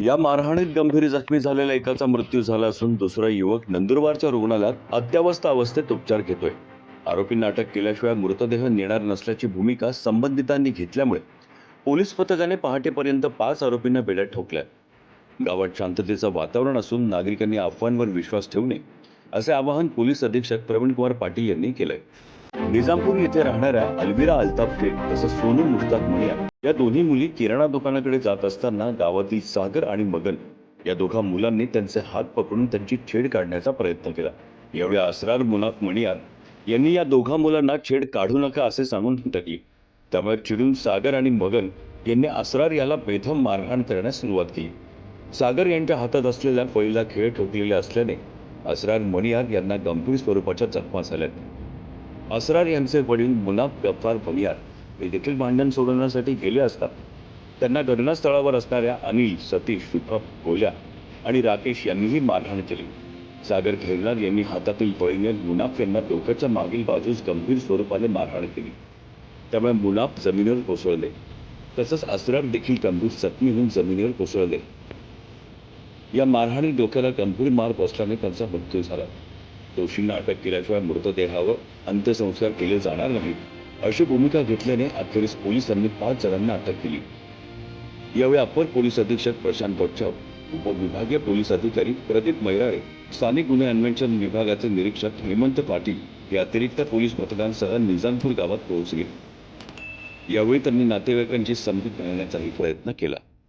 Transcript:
या मारहाणीत गंभीर जखमी झालेल्या एकाचा मृत्यू झाला असून दुसरा युवक नंदुरबारच्या रुग्णालयात अत्यावस्थ अवस्थेत उपचार घेतोय. आरोपींना अटक केल्याशिवाय मृतदेह नेणार नसल्याची भूमिका संबंधितांनी घेतल्यामुळे पोलीस पथकाने पहाटेपर्यंत पाच आरोपींना बेड्यात ठोकल्या. गावात शांततेचं वातावरण असून नागरिकांनी अफवांवर विश्वास ठेवू नये असे आवाहन पोलीस अधीक्षक प्रवीण कुमार पाटील यांनी केलंय. निजामपूर येथे राहणाऱ्या अलविरा अल्ताफ शेख तसंच सोनू मुश्ताक मनिया या दोन्ही मुली किराणा दुकानाकडे जात असताना गावातील सागर आणि मगन या दोघा मुलांनी त्यांचे हात पकडून त्यांची छेड काढण्याचा प्रयत्न केला. यावेळी असरार मुनाफ मणियार यांनी या दोघा मुलांना छेड काढू नका असे सांगून टाकली त्यामुळे चिडून सागर आणि मगन यांनी असरार याला बेथम मारहाण करण्यास सुरुवात केली. सागर यांच्या हातात असलेल्या पहिला खेळ ठोकलेला असल्याने असरार मणियार यांना गंभीर स्वरूपाच्या जखमा झाल्यात. असरार यांचे वडील मुनाफ गफ्फार बनियार हे देखील भांडण सोडवण्यासाठी गेले असतात. त्यांना घटनास्थळावर असणाऱ्या अनिल सतीश सुप्रभ गोल्या आणि राकेश यांनीही मारहाण केली. सागर खेरनार यांनी हातातील पळीने मुनाफ यांना डोक्याच्या मागील बाजूस गंभीर स्वरूपाने मारहाण केली. त्यामुळे मुनाफ जमिनीवर कोसळले. तसंच असरार देखील गंभीर जखमी होऊन जमिनीवर कोसळले. या मारहाणी डोक्याला गंभीर मार बसल्याने त्यांचा मृत्यू झाला. दोषींना अटक केल्याशिवाय मृतदेहावर अंत्यसंस्कार केले जाणार नाहीत. अशी भूमिका घेतल्याने अखेरीस पोलिसांनी पाच जणांना अटक केली. यावेळी अप्पर पोलीस अधीक्षक प्रशांत बच्चाव उपविभागीय पोलीस अधिकारी प्रदीप मैराळे स्थानिक गुन्हे अन्वेषण विभागाचे निरीक्षक हेमंत पाटील हे अतिरिक्त पोलीस पथकांसह निजामपूर गावात पोहोचले. यावेळी त्यांनी नातेवाईकांची समजूत मिळवण्याचाही प्रयत्न केला.